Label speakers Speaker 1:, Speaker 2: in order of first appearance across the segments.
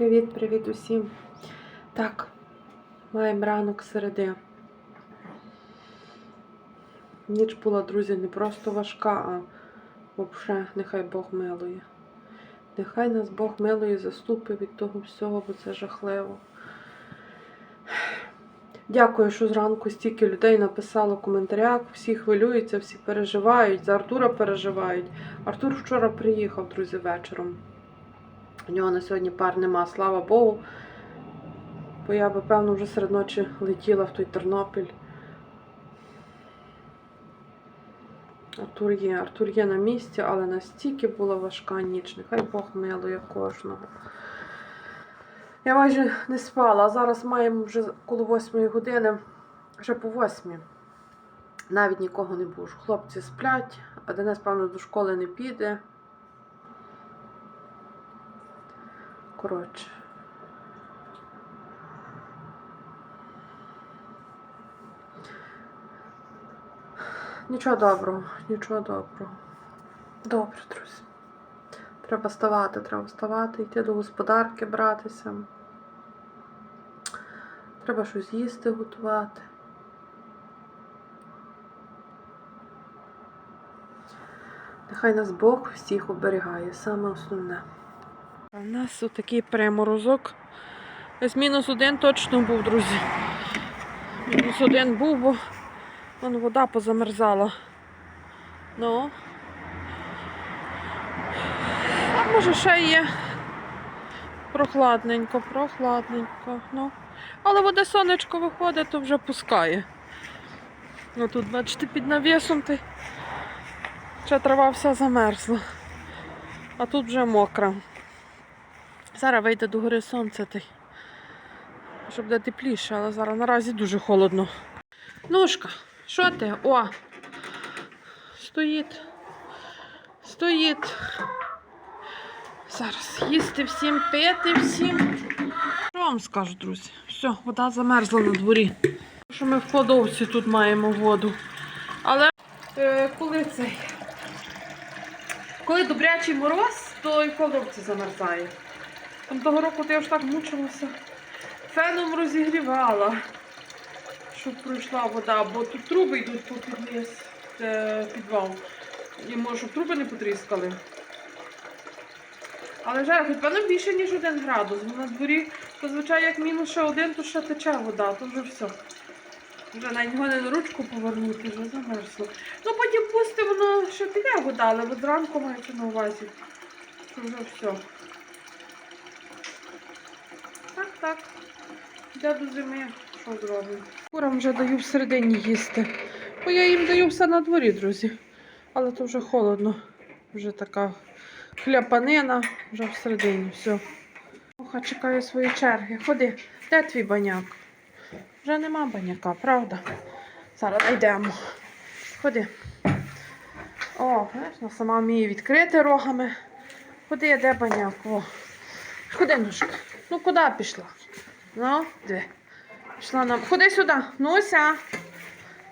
Speaker 1: Привіт-привіт усім. Так, маємо ранок середи. Ніч була, друзі, не просто важка, а взагалі нехай Бог милує. Нехай нас Бог милує, заступить від того всього, бо це жахливо. Дякую, що зранку стільки людей написало в коментарях. Всі хвилюються, всі переживають. За Артура переживають. Артур вчора приїхав, друзі, вечором. У нього на сьогодні пар нема, слава Богу. Бо я би, певно, вже серед ночі летіла в той Тернопіль. Артур є, Артур є на місці, але настільки була важка ніч. Нехай Бог милує кожного. Я майже не спала, а зараз маємо вже коло восьмої години, вже по восьмій. Навіть нікого не буду. Хлопці сплять, а Денис, певно, до школи не піде. Коротше. Нічого доброго, нічого доброго. Добре, друзі. Треба вставати, треба вставати, йти до господарки братися. Треба щось їсти готувати. Нехай нас Бог всіх оберігає, саме основне. А в нас отакий приморозок. Ось мінус один точно був, друзі. Мінус один був, бо вон вода позамерзала. Ну. А може ще є прохладненько, прохладненько. Ну. Але вода сонечко виходить, то вже пускає. Ну тут, бачите, під навісом ти. Ще трава вся замерзла. А тут вже мокра. Зараз вийде до гори сонце, щоб буде тепліше, але зараз наразі дуже холодно. Нушка, що ти? О! Стоїть. Стоїть. Зараз їсти всім, пити всім. Що вам скажу, друзі? Все, вода замерзла на дворі. Що ми в кладовці тут маємо воду. Але е, коли цей. Коли добрячий мороз, то і кладовці замерзає. Того року то я ж так мучилася. Феном розігрівала, щоб пройшла вода, бо тут труби йдуть по підниз, е, підвал. І може, щоб труби не потріскали. Але вже хоч певно більше, ніж один градус. Бо на дворі зазвичай як мінус ще один, то ще тече вода, то вже все. Вже навіть гони на ручку повернути, вже замерзло. Ну потім пусти, воно ще піде вода, але зранку мається на увазі. Що вже все. Так, так. Йде до зими, що зробимо. Курам вже даю всередині їсти. Бо я їм даю все на дворі, друзі. Але то вже холодно. Вже така хляпанина, вже всередині все. Муха чекає своєї черги. Ходи, де твій баняк? Вже нема баняка, правда? Зараз знайдемо. Ходи. О, знаєш, сама вміє відкрити рогами. Ходи, де баняк? О. Ходи, ножка. Ну куди пішла? Ну, диви. Пішла нам. Ходи сюди. Нуся.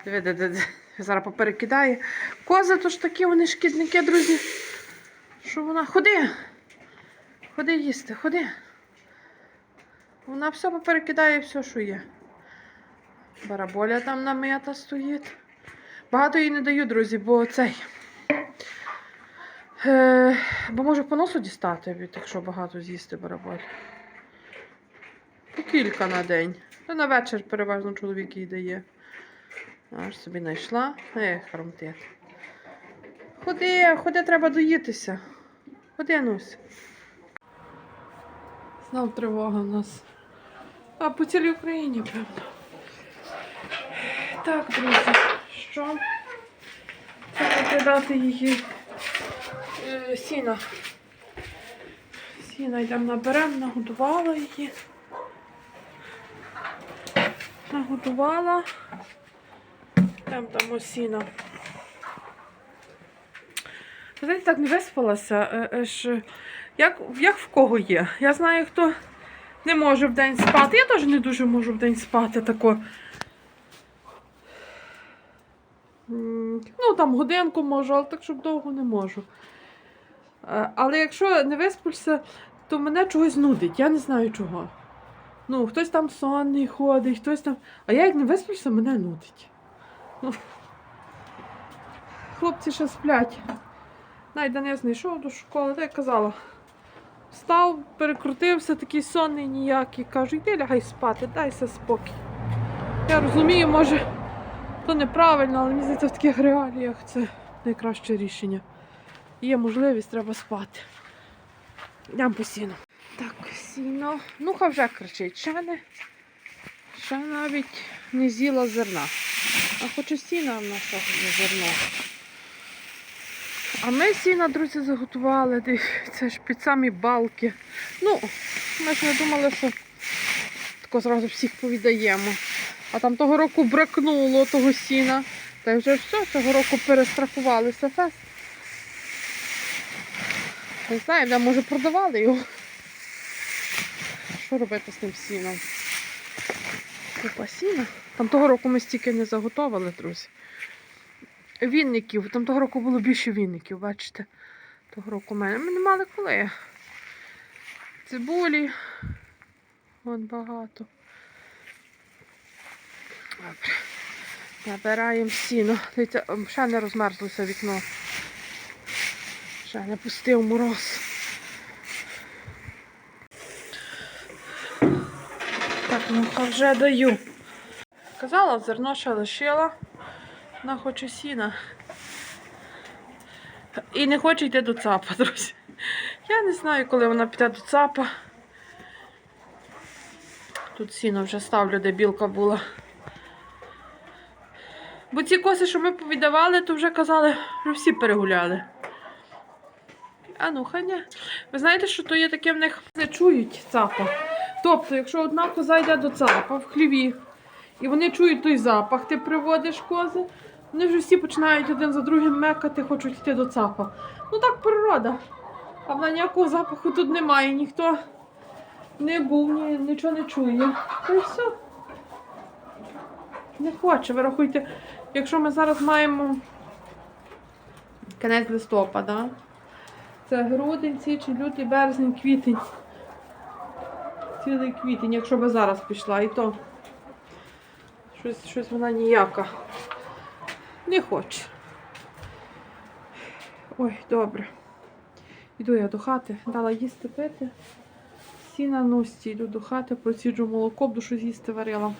Speaker 1: Диви, диви, диви. Зараз поперекидає. Кози то ж такі, вони шкідники, друзі. Що вона? Ходи. Ходи їсти, ходи. Вона все поперекидає, все, що є. Бараболя там намета стоїть. Багато їй не даю, друзі, бо цей. Е, бо можу по носу дістати, якщо багато з'їсти бараболь. Кілька на день. Та на вечір переважно чоловік їй дає. Аж собі знайшла. Ех, хромтит. Ходи, ходи, треба доїтися. Ходи, Нусь. Знов тривога в нас. А по цілій Україні, певно. Так, друзі, що? Треба придати її е, сіна. Сіна йдемо наберемо, нагодувала її. Нагодувала. Там там ось сіна. Ви Знаєте, так не виспалася. Е, е, як, як в кого є? Я знаю, хто не може вдень спати. Я теж не дуже можу вдень спати тако. Ну, там годинку можу, але так, щоб довго не можу. Е, Але якщо не виспишся, то мене чогось нудить, я не знаю чого. Ну, хтось там сонний ходить, хтось там. А я як не висплюся, мене нудить. Ну, хлопці ще сплять. Навіть Денис не йшов до школи, та я казала. Встав, перекрутився, такий сонний ніякий. Кажу, йди лягай спати, дайся спокій. Я розумію, може, то неправильно, але мені здається, в таких реаліях це найкраще рішення. Є можливість, треба спати. Йдемо по. Так, сіно. Нуха вже кричить. Ще не. Ще навіть не з'їла зерна. А хоче сіна в нас є зерно. А ми сіна, друзі, заготували. Це ж під самі балки. Ну, ми ж не думали, що тако зразу всіх повідаємо. А там того року бракнуло того сіна. Та й вже все, цього року перестрахувалися фест. Не знаю, де може продавали його. Що робити з тим сіном? Купа сіна. Там того року ми стільки не заготовили, друзі. Вінників. Там того року було більше вінників, бачите? Того року в мене. Ми не мали коли. Цибулі. Вон багато. Добре. Набираємо сіно. Ем, ще не розмерзлося вікно. Ще не пустив мороз. Ну вже даю. Казала, зерно ще лишила. Вона хоче сіна. І не хоче йти до ЦАПа, друзі. Я не знаю, коли вона піде до ЦАПа. Тут сіно вже ставлю, де білка була. Бо ці коси, що ми повідавали, то вже казали, що всі перегуляли. А ну, хай не. Ви знаєте, що то є таке в них не чують ЦАПа. Тобто, якщо одна коза йде до ЦАПа в хліві, і вони чують той запах, ти приводиш кози, вони вже всі починають один за другим мекати, хочуть йти до ЦАПа. Ну так природа. А вона ніякого запаху тут немає, ніхто не був, ні, нічого не чує. Та й все. Не хоче, ви рахуйте, якщо ми зараз маємо кінець листопада, це грудень, січень, лютий, березень, квітень. Цілий квітень, якщо би зараз пішла, і то щось, щось вона ніяка. Не хоче. Ой, добре. Йду я до хати, дала їсти пити. Сіна ності, йду до хати, проціджу молоко, буду щось їсти варила.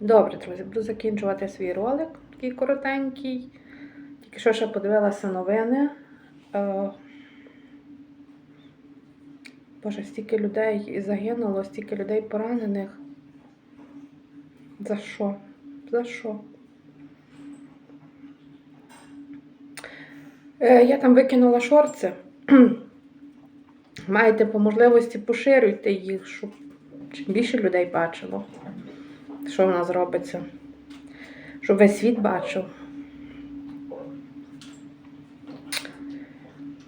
Speaker 1: Добре, друзі, буду закінчувати свій ролик, такий коротенький. Тільки що ще подивилася новини. Боже, стільки людей загинуло, стільки людей поранених. За що? За що? Е, я там викинула шорти. Маєте по можливості поширюйте їх, щоб чим більше людей бачило, що в нас робиться. Щоб весь світ бачив.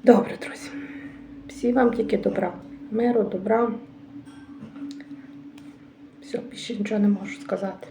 Speaker 1: Добре, друзі. Всі вам тільки добра. Миру, добра. Все, більше нічого не можу сказати.